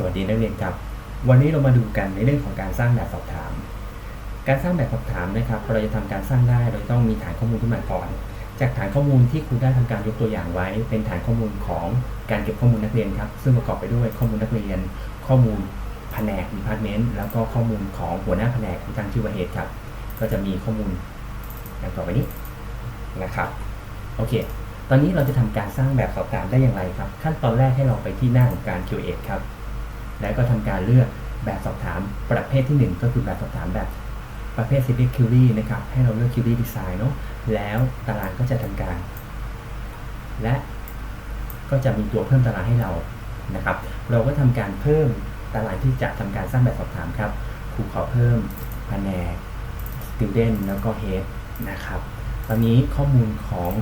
สวัสดีนักเรียนครับ วันนี้เรามาดูกันในเรื่องของการสร้างแบบสอบถาม การสร้างแบบสอบถามนะครับเราจะทำการสร้างได้โดยต้องมีฐานข้อมูลขึ้นมาก่อน จากฐานข้อมูลที่ครูได้ทำการยกตัวอย่างไว้ เป็นฐานข้อมูลของการเก็บข้อมูลนักเรียนครับซึ่งประกอบไปด้วยข้อมูลนักเรียน ข้อมูลแผนก department แล้วก็ข้อมูลของหัวหน้าแผนกที่ตั้งชื่อว่า head ครับ ก็จะมีข้อมูลดังต่อไปนี้นะครับโอเคตอนนี้เราจะทำการสร้างแบบสอบถามได้อย่างไรครับ ขั้นตอนแรกให้เราไปที่หน้าของการ create ครับ แล้วก็ทำการเลือกแบบสอบถามประเภทที่ 1 ก็คือแบบสอบถามแบบประเภท Select Query นะครับ ให้เราเลือก Query Design เนาะแล้วตารางก็จะทำการ และก็จะมีตัวเพิ่มตารางให้เรานะครับ เราก็ทำการเพิ่มตารางที่จะทำการสร้างแบบสอบถามครับครูขอเพิ่มแผนก Student แล้วก็ Head นะครับ ตอนนี้ข้อมูลของ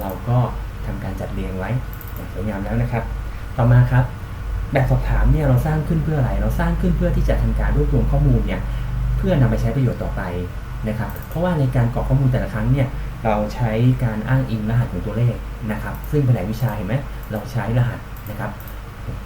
เราก็ทำการจัดเรียงไว้อย่างสวยงามแล้วนะครับ ต่อมาครับ แบบสอบถามเนี่ยเราสร้างขึ้นเพื่ออะไร เราสร้างขึ้นเพื่อที่จะทำการรวบรวมข้อมูลเนี่ยเพื่อนำไปใช้ประโยชน์ต่อไปนะครับ เพราะว่าในการกรอกข้อมูลแต่ละครั้งเนี่ยเราใช้การอ้างอิงรหัสของตัวเลขนะครับ ซึ่งแผนกวิชาเห็นไหมเราใช้รหัสนะครับ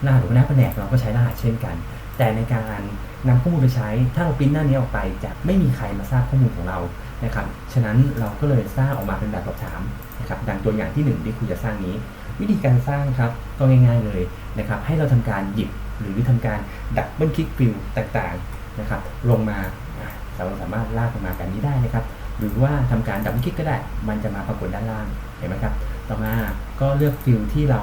รหัสหัวหน้าแผนกเราก็ใช้รหัสเช่นกัน แต่ในการนำข้อมูลไปใช้ ถ้าเราปริ้นหน้านี้ออกไปจะไม่มีใครมาทราบข้อมูลของเรานะครับ ฉะนั้นเราก็เลยสร้างออกมาเป็นแบบสอบถามนะครับดังตัวอย่างที่หนึ่งที่ครูจะสร้างนี้ วิธีการสร้างครับก็ง่ายๆเลยนะครับให้เราทำการหยิบหรือทำการดับเบิลคลิกฟิลต่างๆนะครับลงมาเราสามารถลากลงมาแบบนี้ได้นะครับ หรือว่าทำการดับเบิลคลิกก็ได้ มันจะมาปรากฏด้านล่างเห็นไหมครับต่อมาก็เลือกฟิลที่เรา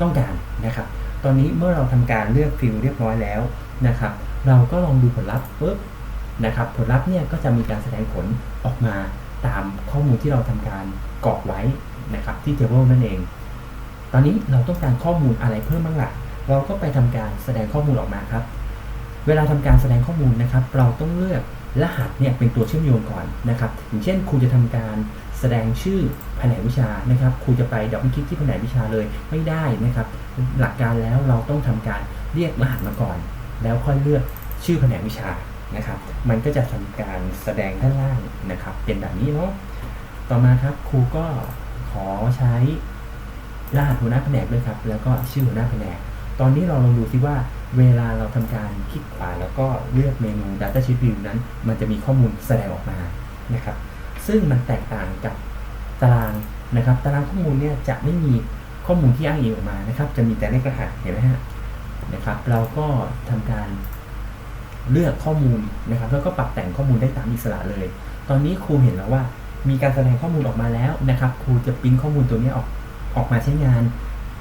ต้องการนะครับ ตอนนี้เมื่อเราทำการเลือกฟิลเรียบร้อยแล้วนะครับ เราก็ลองดูผลลัพธ์ปุ๊บนะครับผลลัพธ์เนี่ยก็จะมีการแสดงผลออกมาตามข้อมูลที่เราทำการกรอกไว้นะครับที่ table นั่นเอง ตอนนี้เราต้องการข้อมูลอะไรเพิ่มบ้างล่ะ เราก็ไปทำการแสดงข้อมูลออกมาครับ เวลาทำการแสดงข้อมูลนะครับ เราต้องเลือกรหัสเนี่ยเป็นตัวเชื่อมโยงก่อนนะครับ อย่างเช่นครูจะทำการแสดงชื่อแผนวิชานะครับครูจะไปดับเบิลคลิกที่แผนวิชาเลยไม่ได้นะครับ หลักการแล้วเราต้องทำการเรียกรหัสมาก่อน แล้วค่อยเลือกชื่อแผนวิชานะครับ มันก็จะทำการแสดงด้านล่างนะครับ เป็นแบบนี้เนาะต่อมาครับครูก็ขอใช้ รหัสหัวหน้าแผนกด้วยครับ แล้วก็ชื่อหัวหน้าแผนก ตอนนี้เราลองดูซิว่าเวลาเราทำการคลิกขวาแล้วก็เลือกเมนู Data Sheet View นั้น มันจะมีข้อมูลแสดงออกมานะครับ ซึ่งมันแตกต่างกับตารางนะครับ ตารางข้อมูลเนี่ยจะไม่มีข้อมูลที่อ้างอิงออกมานะครับ จะมีแต่เลขรหัสเห็นไหมฮะนะครับ เราก็ทำการเลือกข้อมูลนะครับ แล้วก็ปรับแต่งข้อมูลได้ตามอิสระเลย ตอนนี้ครูเห็นแล้วว่า มีการแสดงข้อมูลออกมาแล้วนะครับ ครูจะปริ้นข้อมูลตัวนี้ออก ออกมาใช้งาน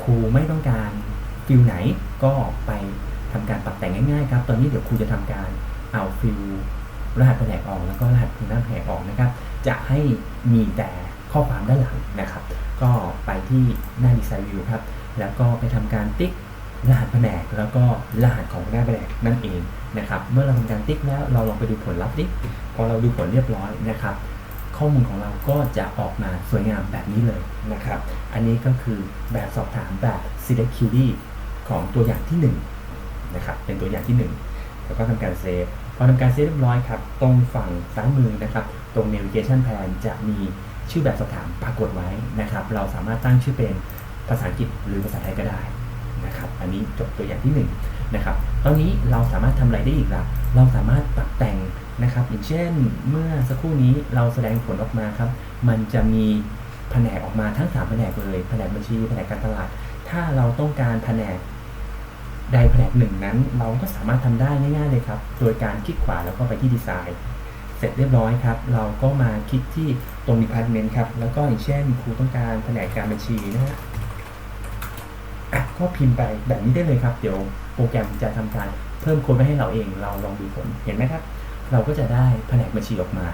ครูไม่ต้องการฟิลไหนก็ไปทำการปรับแต่งง่ายๆครับ ตอนนี้เดี๋ยวครูจะทำการเอาฟิลรหัสแผนกออก แล้วก็รหัสหน้าแผนกออกนะครับ จะให้มีแต่ข้อความด้านหลังนะครับ ก็ไปที่หน้าดีไซน์วิวครับ แล้วก็ไปทำการติ๊กรหัสแผนกแล้วก็รหัสของหน้าแผนกนั่นเองนะครับ เมื่อเราทำการติ๊กแล้วเราลองไปดูผลลัพธ์ดิพอเราดูผลเรียบร้อยนะครับ ข้อมูลของเราก็จะออกมาสวยงามแบบนี้เลยนะครับ อันนี้ก็คือแบบสอบถามแบบ select query ของตัวอย่างที่1นะครับ เป็นตัวอย่างที่ 1 แล้วก็ทำการเซฟ พอทำการเซฟเรียบร้อยครับ ตรงฝั่งซ้ายมือนะครับ ตรง navigation pane จะมีชื่อแบบสอบถามปรากฏไว้นะครับ เราสามารถตั้งชื่อเป็นภาษาอังกฤษหรือภาษาไทยก็ได้นะครับ อันนี้จบตัวอย่างที่1นะครับ ตอนนี้เราสามารถทำอะไรได้อีกล่ะ เราสามารถปรับแต่ง นะครับ อย่างเช่นเมื่อสักครู่นี้เราแสดงผลออกมาครับ มันจะมีแผนกออกมาทั้ง3แผนกเลยแผนกบัญชีแผนกการตลาด ถ้าเราต้องการแผนกใดแผนกหนึ่งนั้น เราก็สามารถทำได้ง่ายๆเลยครับ โดยการคลิกขวาแล้วก็ไปที่ดีไซน์ เสร็จเรียบร้อยครับ เราก็มาคลิกที่ตรง department ครับ แล้วก็อย่างเช่นครูต้องการแผนกการบัญชีนะฮะก็พิมพ์ไปแบบนี้ได้เลยครับ เดี๋ยวโปรแกรมจะทำการเพิ่มโค้ดไว้ให้เราเอง เราลองดูผล เห็นไหมครับ เราก็จะได้แผนกบัญชีออกมา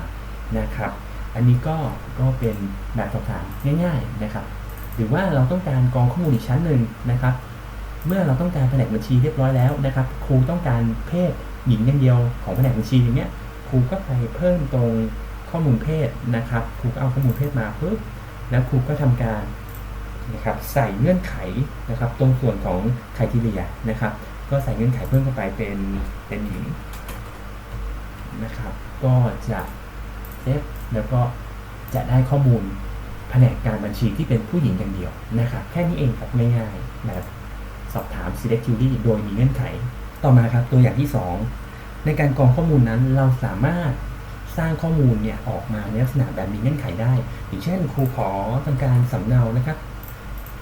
นะครับ อันนี้ก็ก็เป็นแบบสอบถามง่าย ๆนะครับ หรือว่าเราต้องการกรองข้อมูลอีกชั้นหนึ่งนะครับ เมื่อเราต้องการแผนกบัญชีเรียบร้อยแล้วนะครับ ครูต้องการเพศหญิงอย่างเดียวของแผนกบัญชีอย่างเนี้ยครูก็ไปเพิ่มตรงข้อมูลเพศนะครับครูก็เอาข้อมูลเพศมาปุ๊บแล้วครูก็ทำการนะครับใส่เงื่อนไขนะครับ ตรงส่วนของไครทีเรียนะครับ ก็ใส่เงื่อนไขเพิ่มเข้าไปเป็นเป็นหญิง นะครับ ก็จะเซฟแล้วก็จะได้ข้อมูลแผนกการบัญชีที่เป็นผู้หญิงอย่างเดียวนะครับแค่นี้เองครับง่ายๆแบบสอบถาม select query โดยมีเงื่อนไข ต่อมาครับตัวอย่างที่สองในการกรองข้อมูลนั้นเราสามารถสร้างข้อมูลเนี่ยออกมาในลักษณะแบบมีเงื่อนไขได้ อย่างเช่นครูขอทำการสำเนานะครับ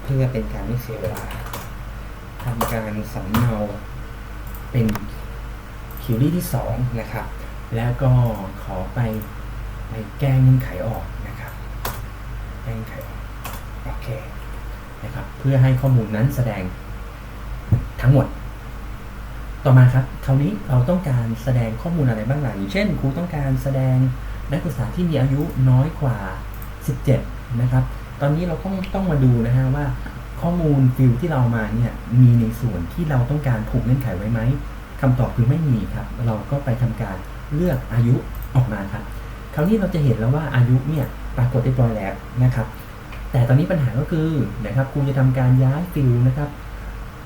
เพื่อเป็นการไม่เสียเวลาทำการสำเนาเป็นคิวรี่ที่สองนะครับ แล้วก็ขอไปไปแก้เงื่อนไขออกนะครับ แก้เงื่อนไขออกโอเคนะครับ เพื่อให้ข้อมูลนั้นแสดงทั้งหมด ต่อมาครับคราวนี้เราต้องการแสดงข้อมูลอะไรบ้างล่ะอย่างเช่นครูต้องการแสดงนักศึกษาที่มีอายุน้อยกว่า 17 นะครับ ตอนนี้เราต้องต้องมาดูนะฮะว่าข้อมูลฟิลที่เรามาเนี่ยมีในส่วนที่เราต้องการผูกเงื่อนไขไว้ไหมคำตอบคือไม่มีครับ เราก็ไปทำการ เลือกอายุออกมาครับ คราวนี้เราจะเห็นแล้วว่าอายุเนี่ยปรากฏเรียบร้อยแล้วนะครับ แต่ตอนนี้ปัญหาก็คือนะครับครูจะทำการย้ายฟิลนะครับ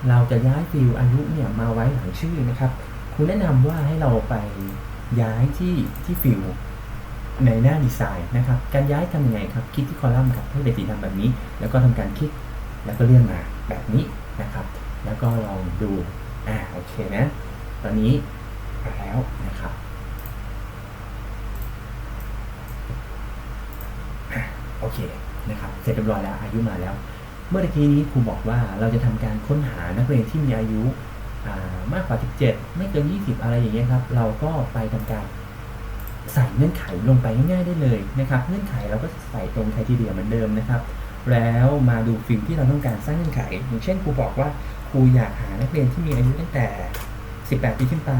เราจะย้ายฟิลอายุเนี่ยมาไว้หลังชื่อนะครับครูแนะนำว่าให้เราไปย้ายที่ที่ฟิลในหน้าดีไซน์นะครับ การย้ายทำยังไงครับ คลิกที่คอลัมน์ครับให้เป็นสีดำแบบนี้ แล้วก็ทำการคลิก แล้วก็เลื่อนมาแบบนี้นะครับ แล้วก็ลองดู อ่า โอเคนะ ตอนนี้แล้วนะครับ อะ โอเคนะครับเสร็จเรียบร้อยแล้วอายุมาแล้ว เมื่อตะกี้นี้ครูบอกว่าเราจะทำการค้นหานักเรียนที่มีอายุามากกว่า 17 ไม่เกิน 20 อะไรอย่างเงี้ยครับ เราก็ไปทำการใส่เงื่อนไขลงไปง่ายๆได้เลยนะครับ เงื่อนไขเราก็ใส่ตรงไครทีเดียเหมือนเดิมนะครับ แล้วมาดูฟิลที่เราต้องการสร้างเงื่อนไข อย่างเช่นครูบอกว่าครูอยากหานักเรียนที่มีอายุตั้งแต่ 18 ปีขึ้นไป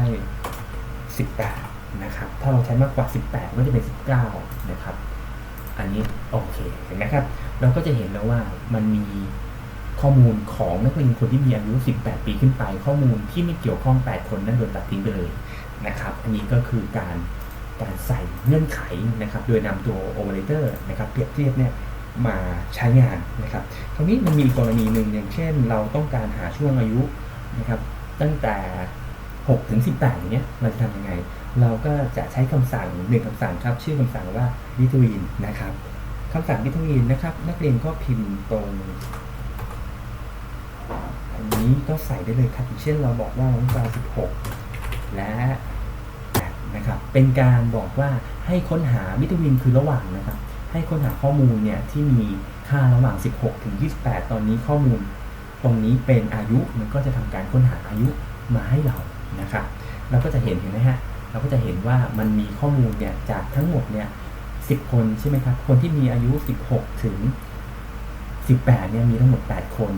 18 นะครับ ถ้าเราใช้มากกว่า 18 ก็จะเป็น 19 นะครับ อันนี้โอเคเห็นไหมครับ เราก็จะเห็นแล้วว่ามันมีข้อมูลของนักเรียนคนที่มีอายุ 18 ปีขึ้นไป ข้อมูลที่ไม่เกี่ยวข้อง 8 คนนั้นโดนตัดทิ้งไปเลยนะครับ อันนี้ก็คือการการใส่เงื่อนไขนะครับ โดยนำตัว operator นะครับเปรียบเทียบเนี่ยมาใช้งานนะครับ คราวนี้มันมีกรณีหนึ่งอย่างเช่น เราต้องการหาช่วงอายุนะครับ ตั้งแต่6ถึง18อย่างเงี้ยเราจะทำยังไง เราก็จะใช้คำสั่งหนึ่งคำสั่งครับ ชื่อคำสั่งว่า between นะครับคำสั่ง between นะครับ นักเรียนก็พิมพ์ตรงอันนี้ก็ใส่ได้เลยครับเช่นเราบอกว่าเราต้องการ16 และนะครับเป็นการบอกว่าให้ค้นหา between คือระหว่างนะครับ ให้ค้นหาข้อมูลเนี่ยที่มีค่าระหว่าง 16 ถึง 28 ตอนนี้ข้อมูล ตรงนี้เป็นอายุมันก็จะทำการค้นหาอายุมาให้เรานะครับเราก็จะเห็นเห็นไหมฮะเราก็จะเห็นว่ามันมีข้อมูลเนี่ยจากทั้งหมดเนี่ย 10 คนใช่ไหมครับ คนที่มีอายุ 16 ถึง 18เนี่ยมีทั้งหมด 8 คน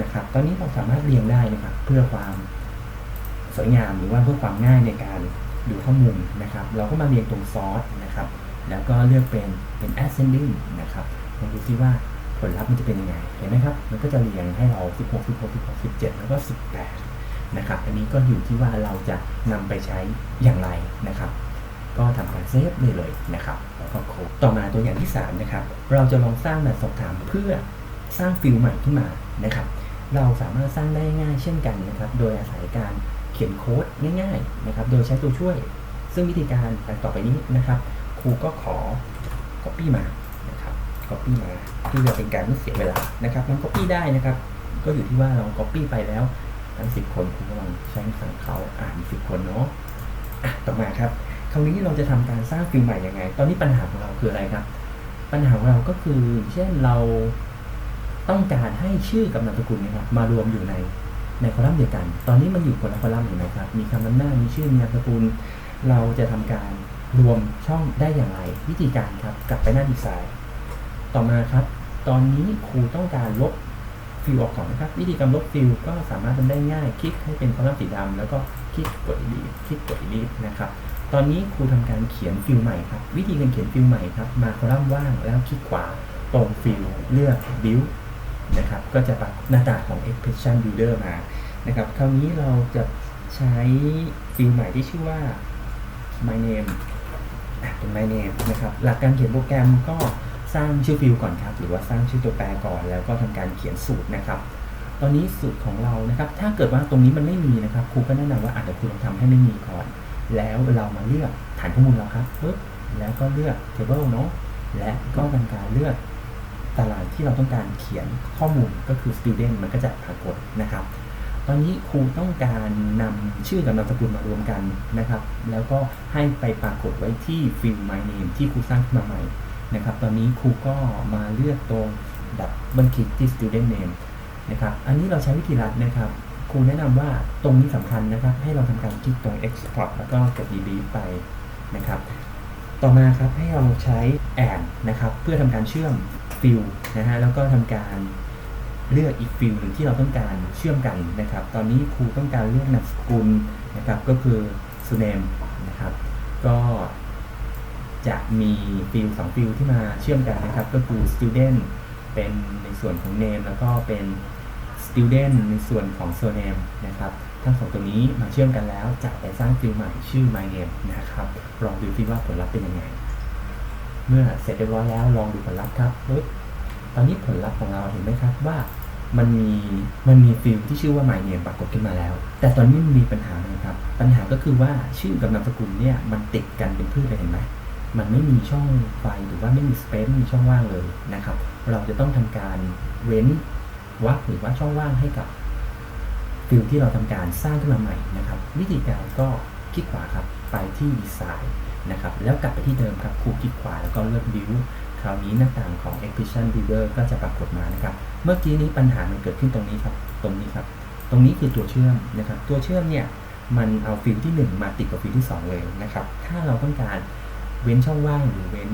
นะครับ ตอนนี้เราสามารถเรียงได้นะครับ เพื่อความสวยงามหรือว่าเพื่อความง่ายในการดูข้อมูลนะครับ เราก็มาเรียงตรงซอสนะครับ แล้วก็เลือกเป็นเป็น ascending นะครับลองดูซิว่าผลลัพธ์มันจะเป็นยังไง เห็นไหมครับ มันก็จะเรียงให้เรา 16 16 16 17 แล้วก็ 18 นะครับ อันนี้ก็อยู่ที่ว่าเราจะนำไปใช้อย่างไรนะครับ ก็ทำการเซฟได้เลยนะครับแล้วก็โค้ดต่อมาตัวอย่างที่3นะครับเราจะลองสร้างแบบสอบถามเพื่อสร้างฟิลใหม่ขึ้นมานะครับ เราสามารถสร้างได้ง่ายเช่นกันนะครับ โดยอาศัยการเขียนโค้ดง่ายๆนะครับ โดยใช้ตัวช่วย ซึ่งวิธีการต่อไปนี้นะครับ ครูก็ขอ Copy มานะครับ Copy มาเพื่อเป็นการไม่เสียเวลานะครับมัน Copy ได้นะครับ ก็อยู่ที่ว่าเรา Copy ไปแล้วทั้ง10 คนคุณกำลังใช้สั่งเขาอ่าน10 คนเนาะะต่อมาครับ คราวนี้เราจะทำการสร้างฟิลใหม่ยังไง ตอนนี้ปัญหาของเราคืออะไรครับ ปัญหาของเราก็คือ เช่นเราต้องการให้ชื่อกับนามสกุลนะครับมารวมอยู่ในในคอลัมน์เดียวกัน ตอนนี้มันอยู่คนละคอลัมน์เห็นไหมครับ มีคำนำหน้า มีชื่อ มีนามสกุล เราจะทำการรวมช่องได้อย่างไร วิธีการครับ กลับไปหน้าดีไซน์ ต่อมาครับ ตอนนี้ครูต้องการลบฟิลออกก่อนนะครับ วิธีการลบฟิลก็สามารถทำได้ง่าย คลิกให้เป็นคอลัมน์สีดำแล้วก็คลิกกด delete คลิกกด delete นะครับ ตอนนี้ครูทำการเขียนฟิลใหม่ครับ วิธีการเขียนฟิลใหม่ครับ มาคอลัมน์ว่างแล้วคลิกขวาตรงฟิลเลือก build นะครับ ก็จะปรากฏหน้าตาของ expression builder มานะครับ คราวนี้เราจะใช้ฟิลใหม่ที่ชื่อว่า my name เป็น my name นะครับ หลักการเขียนโปรแกรมก็สร้างชื่อฟิลก่อนครับ หรือว่าสร้างชื่อตัวแปรก่อน แล้วก็ทำการเขียนสูตรนะครับตอนนี้สูตรของเรานะครับ ถ้าเกิดว่าตรงนี้มันไม่มีนะครับ ครูก็แนะนำว่าอาจจะครูลองทำให้ไม่มีก่อน แล้วเรามาเลือกฐานข้อมูลเราครับปึ๊บแล้วก็เลือก table เนาะและก็ทำการเลือกตารางที่เราต้องการเขียนข้อมูลก็คือ student มันก็จะปรากฏนะครับ ตอนนี้ครูต้องการนำชื่อกับนามสกุลมารวมกันนะครับ แล้วก็ให้ไปปรากฏไว้ที่ฟิล my name ที่ครูสร้างขึ้นมาใหม่นะครับ ตอนนี้ครูก็มาเลือกตรงดับเบิลคลิกที่ student name นะครับ อันนี้เราใช้วิธีรัดนะครับ ครูแนะนำว่าตรงนี้สำคัญนะครับ ให้เราทำการคลิกตรง export แล้วก็กด delete ไปนะครับ ต่อมาครับให้เราใช้ and นะครับ เพื่อทำการเชื่อมฟิลนะฮะแล้วก็ทำการเลือกอีกฟิลหนึ่งที่เราต้องการเชื่อมกันนะครับ ตอนนี้ครูต้องการเลือกนามสกุลนะครับ ก็คือ surname นะครับ ก็จะมีฟิลสองฟิลที่มาเชื่อมกันนะครับ ก็คือ student เป็นในส่วนของ name แล้วก็เป็น student ในส่วนของ surname นะครับทั้งสองตัวนี้มาเชื่อมกันแล้วจะไปสร้างฟิลใหม่ชื่อ my name นะครับลองดูซิว่าผลลัพธ์เป็นยังไง เมื่อเสร็จเรียบร้อยแล้วลองดูผลลัพธ์ครับปึ๊บตอนนี้ผลลัพธ์ของเราเห็นไหมครับว่ามันมีมันมีฟิลที่ชื่อว่า my name ปรากฏขึ้นมาแล้ว แต่ตอนนี้มันมีปัญหาเลยครับ ปัญหาก็คือว่าชื่อกับนามสกุลเนี่ยมันติดกันเป็นพืชเลยเห็นไหมมันไม่มีช่องไฟหรือว่าไม่มีสเปซไม่มีช่องว่างเลยนะครับ เราจะต้องทำการเว้น วรรคหรือว่าช่องว่างให้กับฟิลที่เราทำการสร้างขึ้นมาใหม่นะครับ วิธีการก็คลิกขวาครับไปที่ดีไซน์นะครับแล้วกลับไปที่เดิมครับครูคลิกขวาแล้วก็เลือก View คราวนี้หน้าต่างของ Expression Builder ก็จะปรากฏมานะครับ เมื่อกี้นี้ปัญหามันเกิดขึ้นตรงนี้ครับ ตรงนี้ครับ ตรงนี้คือตัวเชื่อมนะครับ ตัวเชื่อมเนี่ยมันเอาฟิลที่ 1 มาติดกับฟิลที่ 2 เลยนะครับ ถ้าเราต้องการเว้นช่องว่างหรือเว้น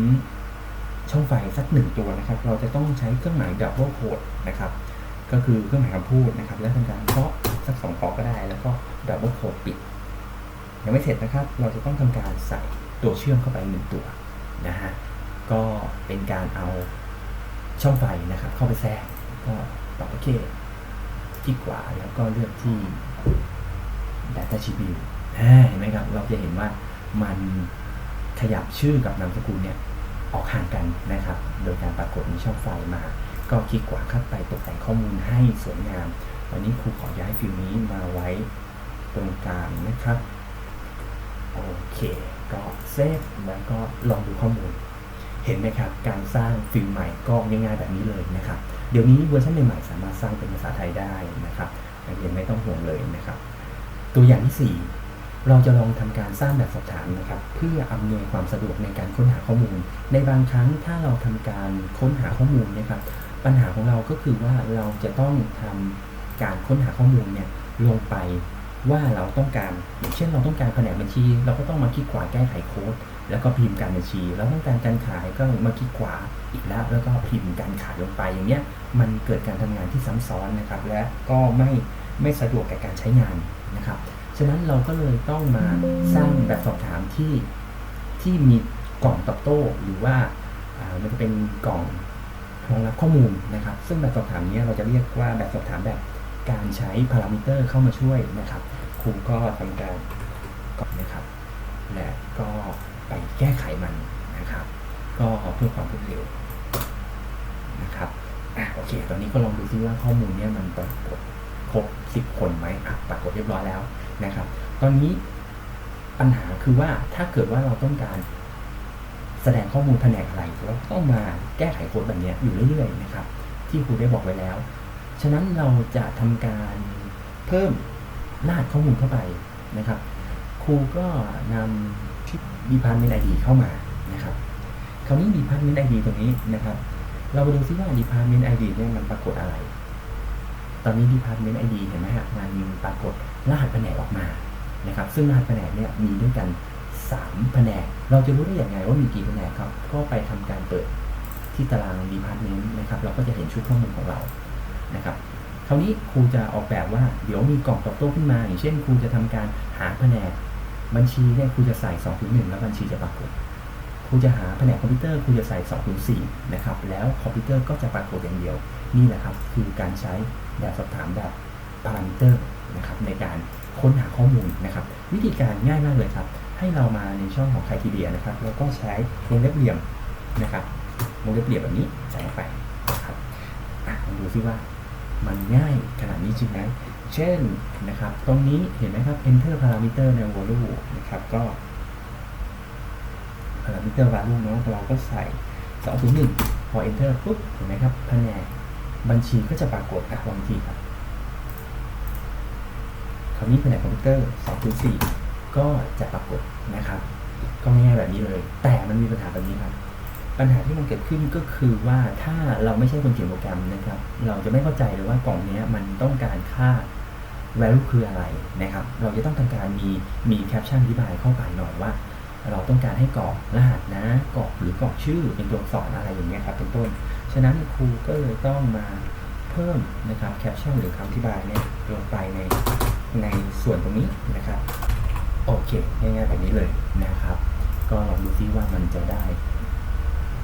ช่องไฟสักหนึ่งตัวนะครับ เราจะต้องใช้เครื่องหมาย double quote นะครับ ก็คือเครื่องหมายคำพูดนะครับ และทำการเคาะสักสองเคาะก็ได้ แล้วก็ double quote ปิด ยังไม่เสร็จนะครับ เราจะต้องทำการใส่ตัวเชื่อมเข้าไปหนึ่งตัวนะฮะก็เป็นการเอาช่องไฟนะครับ เข้าไปแทรกก็ปรับโอเคที่ขวาแล้วก็เลือกที่ Data Sheet View เห็นไหมครับ เราจะเห็นว่ามันขยับชื่อกับนามสกุลเนี่ยออกห่างกันนะครับ โดยการปรากฏในช่องไฟมา ก็คลิกขวาเข้าไปตกแต่งข้อมูลให้สวยงาม ตอนนี้ครูขอย้ายฟิลนี้มาไว้ตรงกลางนะครับ โอเคก็เซฟแล้วก็ลองดูข้อมูล เห็นไหมครับ การสร้างฟิลใหม่ก็ง่ายๆแบบนี้เลยนะครับ เดี๋ยวนี้เวอร์ชันใหม่ๆสามารถสร้างเป็นภาษาไทยได้นะครับนักเรียนไม่ต้องห่วงเลยนะครับ ตัวอย่างที่ 4เราจะลองทำการสร้างแบบสอบถามนะครับ เพื่ออำนวยความสะดวกในการค้นหาข้อมูล ในบางครั้งถ้าเราทำการค้นหาข้อมูลนะครับ ปัญหาของเราก็คือว่าเราจะต้องทำการค้นหาข้อมูลเนี่ยลงไปว่าเราต้องการอย่างเช่นเราต้องการแผนกบัญชี เราก็ต้องมาคลิกขวาแก้ไขโค้ดแล้วก็พิมพ์การบัญชี เราต้องการการขายก็มาคลิกขวาอีกแล้ว แล้วก็พิมพ์การขายลงไปอย่างเงี้ยมันเกิดการทำงานที่ซ้ำซ้อนนะครับ และก็ไม่ไม่สะดวกกับการใช้งานนะครับฉะนั้นเราก็เลยต้องมาสร้างแบบสอบถามที่ที่มีกล่องตอบโต้หรือว่าอ่ามันจะเป็นกล่อง รองรับข้อมูลนะครับ ซึ่งแบบสอบถามนี้เราจะเรียกว่าแบบสอบถามแบบการใช้พารามิเตอร์เข้ามาช่วยนะครับ ครูก็ทำการก่อนนะครับ และก็ไปแก้ไขมันนะครับ ก็เพื่อความรวดเร็วนะครับอะโอเค ตอนนี้ก็ลองดูซิว่าข้อมูลเนี่ยมันปรากฏครบ10 คนไหมอะปรากฏเรียบร้อยแล้วนะครับ ตอนนี้ปัญหาคือว่าถ้าเกิดว่าเราต้องการ ดงข้อมูลแผนกอะไรเราต้องมาแก้ไขโค้ดแบบนี้อยู่เรื่อยๆนะครับ ที่ครูได้บอกไว้แล้ว ฉะนั้นเราจะทำการเพิ่มรหัสข้อมูลเข้าไปนะครับ ครูก็นำที่ Department ID เข้ามานะครับ คราวนี้ Department ID ตรงนี้นะครับ เรามาดูซิว่า Department ID เนี่ยมันปรากฏอะไร ตอนนี้ Department ID เห็นไหมฮะมันมีปรากฏรหัสแผนกออกมานะครับ ซึ่งรหัสแผนกเนี่ยมีด้วยกัน 3 แผนก เราจะรู้ได้อย่างไงว่ามีกี่แผนกครับ ก็ไปทำการเปิดที่ตาราง Department นะครับ เราก็จะเห็นชุดข้อมูลของเรานะครับคราวนี้ครูจะออกแบบว่าเดี๋ยวมีกล่องตอบโต้ขึ้นมา อย่างเช่นครูจะทำการหาแผนกบัญชีเนี่ยครูจะใส่2ถึง1แล้วบัญชีจะปรากฏครูจะหาแผนกคอมพิวเตอร์ครูจะใส่2ถึง4นะครับแล้วคอมพิวเตอร์ก็จะปรากฏอย่างเดียว นี่แหละครับคือการใช้แบบสอบถามแบบพารามิเตอร์นะครับในการค้นหาข้อมูลนะครับ วิธีการง่ายมากเลยครับ ให้เรามาในช่องของใคทีเดียนะครับ แล้วก็ใช้วงเล็บเหลี่ยมนะครับวงเล็บเหลี่ยมแบบนี้ใส่ลงไปนะครับอะลองดูซิว่ามันง่ายขนาดนี้จริงไหมเช่นนะครับ ตรงนี้เห็นไหมครับ enter parameter ใน value นะครับก็ parameter value เนาะเราก็ใส่ 201 พอ enter ปุ๊บ เห็นไหมครับแผนกบัญชีก็จะปรากฏอะลองทีครับคราวนี้แผนกคอมพิวเตอร์2คูณ4 ก็จะปรากฏนะครับก็ง่ายๆแบบนี้เลย แต่มันมีปัญหาแบบนี้ครับ ปัญหาที่มันเกิดขึ้นก็คือว่าถ้าเราไม่ใช่คนเขียนโปรแกรมนะครับ เราจะไม่เข้าใจเลยว่ากล่องนี้มันต้องการค่า value คืออะไรนะครับ เราจะต้องทำการมีมีแคปชั่นอธิบายเข้าไปหน่อยว่า เราต้องการให้กรอกรหัสนะกรอกหรือกรอกชื่อเป็นตัวอักษรอะไรอย่างเงี้ยครับเป็นต้น ฉะนั้นครูก็เลยต้องมาเพิ่มนะครับแคปชั่นหรือคำอธิบายเนี่ยลงไปในในส่วนตรงนี้นะครับ โอเค ง่ายๆแบบนี้เลยนะครับ ก็ลองดูซิว่ามันจะได้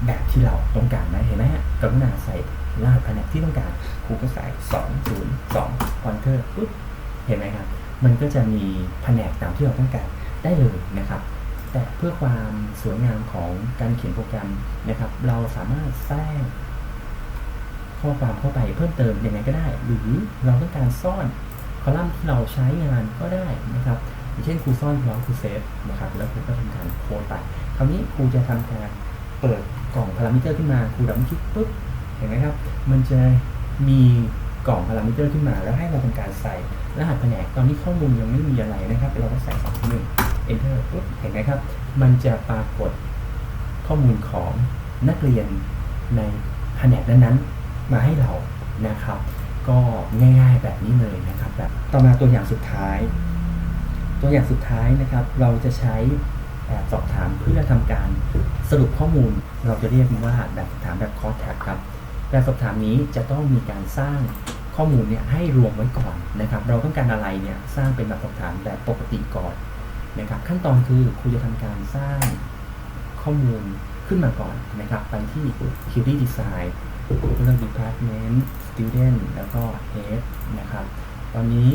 แบบที่เราต้องการไหมเห็นไหมฮะกรุณาใส่รหัสแผนกที่ต้องการครูก็ใส่2 0 2 pointer ปุ๊บเห็นไหมครับ มันก็จะมีแผนกตามที่เราต้องการได้เลยนะครับ แต่เพื่อความสวยงามของการเขียนโปรแกรมนะครับ เราสามารถแทรกข้อความเข้าไปเพิ่มเติมยังไงก็ได้ หรือเราต้องการซ่อนคอลัมน์ที่เราใช้งานก็ได้นะครับ เช่นครูซ่อนพร้อมครูเซฟนะครับแล้วครูก็ทำการโค้ดไปคราวนี้ครูจะทำการเปิดกล่องพารามิเตอร์ขึ้นมาครูดับคลิกปุ๊บเห็นไหมครับ มันจะมีกล่องพารามิเตอร์ขึ้นมาแล้วให้เราทำการใส่รหัสแผนกตอนนี้ข้อมูลยังไม่มีอะไรนะครับเราก็ใส่สองหนึ่ง enter ปุ๊บเห็นไหมครับ มันจะปรากฏข้อมูลของนักเรียนในแผนกนั้นๆ มาให้เรานะครับ ก็ง่ายๆแบบนี้เลยนะครับแบบต่อมาตัวอย่างสุดท้าย ตัวอย่างสุดท้ายนะครับ เราจะใช้แบบสอบถามเพื่อทำการสรุปข้อมูล เราจะเรียกมันว่าแบบสอบถามแบบคอร์สแท็กครับแบบสอบถามนี้จะต้องมีการสร้างข้อมูลเนี่ยให้รวมไว้ก่อนนะครับ เราต้องการอะไรเนี่ยสร้างเป็นแบบสอบถามแบบปกติก่อนนะครับ ขั้นตอนคือครูจะทำการสร้างข้อมูลขึ้นมาก่อนนะครับ ไปที่ Query Design เรื่อง Department Student แล้วก็ Head นะครับ ตอนนี้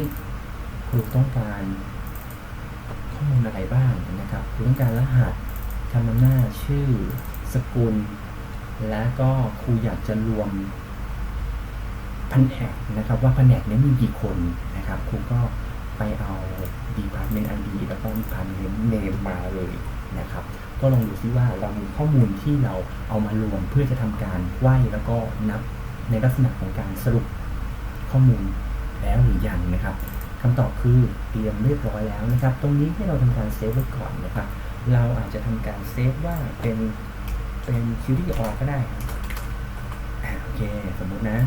ครูต้องการ ข้อมูลอะไรบ้างนะครับครูต้องการรหัสคำนำหน้าชื่อ สกุล และก็ครูอยากจะรวมแผนกนะครับ ว่าแผนกนี้มีกี่คนนะครับครูก็ไปเอา department ID แล้วก็ department name มาเลยนะครับ ก็ลองดูซิว่าเรามีข้อมูลที่เราเอามารวมเพื่อจะทำการไหวแล้วก็นับในลักษณะของการสรุปข้อมูลแล้วหรือยังนะครับ คำตอบคือเตรียมเรียบร้อยแล้วนะครับ ตรงนี้ให้เราทำการเซฟไว้ก่อนนะครับ เราอาจจะทำการเซฟว่าเป็นเป็น QD or ก็ได้ครับโอเค สมมุตินะ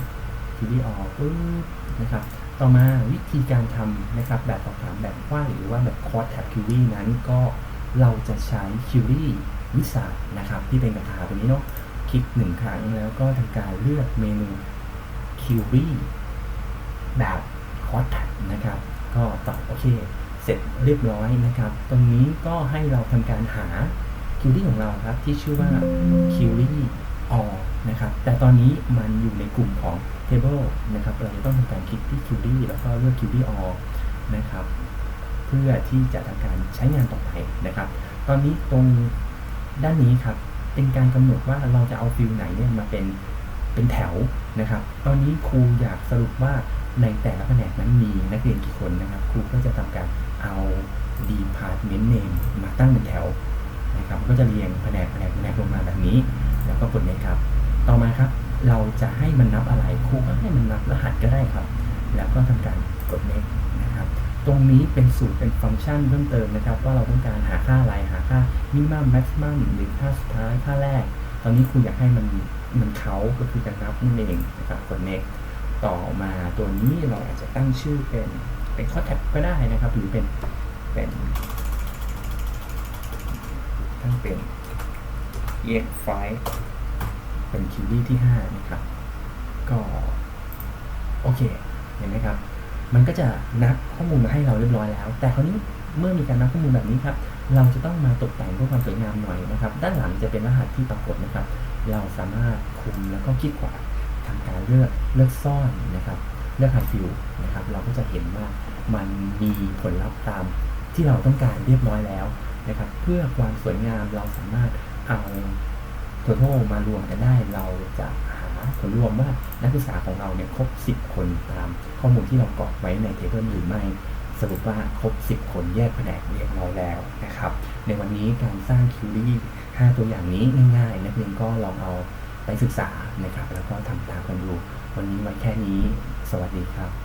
QD or ปุ๊บนะครับ ต่อมาวิธีการทำนะครับ แบบสอบถามแบบกว้างหรือว่าแบบ Cross Tab Query นั้นก็เราจะใช้ Query วิสานะครับ ที่เป็นกระถาตัวนี้เนาะคลิกหนึ่งครั้งแล้วก็ทำการเลือกเมนู Query แบบ คอสแท็นะครับ ก็ตอบโอเค เสร็จเรียบร้อยนะครับ ตรงนี้ก็ให้เราทำการหา q u e r y ของเราครับ ที่ชื่อว่า query all นะครับ แต่ตอนนี้มันอยู่ในกลุ่มของ table นะครับ เราจะต้องทำการคลิกที่ query แล้วก็เลือก query all นะครับ เพื่อที่จะทำการใช้งานต่อไปนะครับ ตอนนี้ตรงด้านนี้ครับ เป็นการกำหนดว่าเราจะเอาฟิลไหนเนี่ยมาเป็นเป็นแถวนะครับ ตอนนี้ครูอยากสรุปว่า ในแต่ละแผนกนั้นมีนักเรียนกี่คนนะครับ ครูก็จะทำการเอา department name มาตั้งเป็นแถวนะครับ ก็จะเรียงแผนกแผนกแผนกลงมาแบบนี้ แล้วก็กด next ครับ ต่อมาครับ เราจะให้มันนับอะไร ครูก็ให้มันนับรหัสก็ได้ครับ แล้วก็ทำการกด next นะครับ ตรงนี้เป็นสูตรเป็นฟังก์ชันเพิ่มเติมนะครับ ว่าเราต้องการหาค่าอะไร หาค่า minimum maximum หรือค่าสุดท้ายค่าแรก ตอนนี้ครูอยากให้มันมันเขาก็คือการนับนั่นเองนะครับกด next ต่อมาตัวนี้เราอาจจะตั้งชื่อเป็นเป็นคอแท็บก็ได้นะครับ หรือเป็นเป็นตั้งเป็น e x f i เป็นคิวดี้ที่ 5 นะครับ ก็โอเค เห็นไหมครับ มันก็จะนับข้อมูลมาให้เราเรียบร้อยแล้ว แต่คราวนี้เมื่อมีการนับข้อมูลแบบนี้ครับ เราจะต้องมาตกแต่งเพื่อความสวยงามหน่อยนะครับ ด้านหลังจะเป็นรหัสที่ปรากฏนะครับ เราสามารถคุมแล้วก็คลิกขวา ทำการเลือกเลือกซ่อนนะครับเลือก hide field นะครับเราก็จะเห็นว่ามันมีผลลัพธ์ตามที่เราต้องการเรียบร้อยแล้วนะครับเพื่อความสวยงามเราสามารถเอา total มารวมกันได้ เราจะหาผลรวมว่านักศึกษาของเราเนี่ยครบ 10 คนตามข้อมูลที่เรากรอกไว้ในเทเบิลหรือไม่สรุปว่าครบ 10 คนแยกแผนกเรียบร้อยแล้วนะครับ ในวันนี้การสร้าง QD 5ตัวอย่างนี้ง่ายๆนักเรียนก็ลองเอา ไปศึกษานะครับ แล้วก็ทำตามกันดู วันนี้ไว้แค่นี้ สวัสดีครับ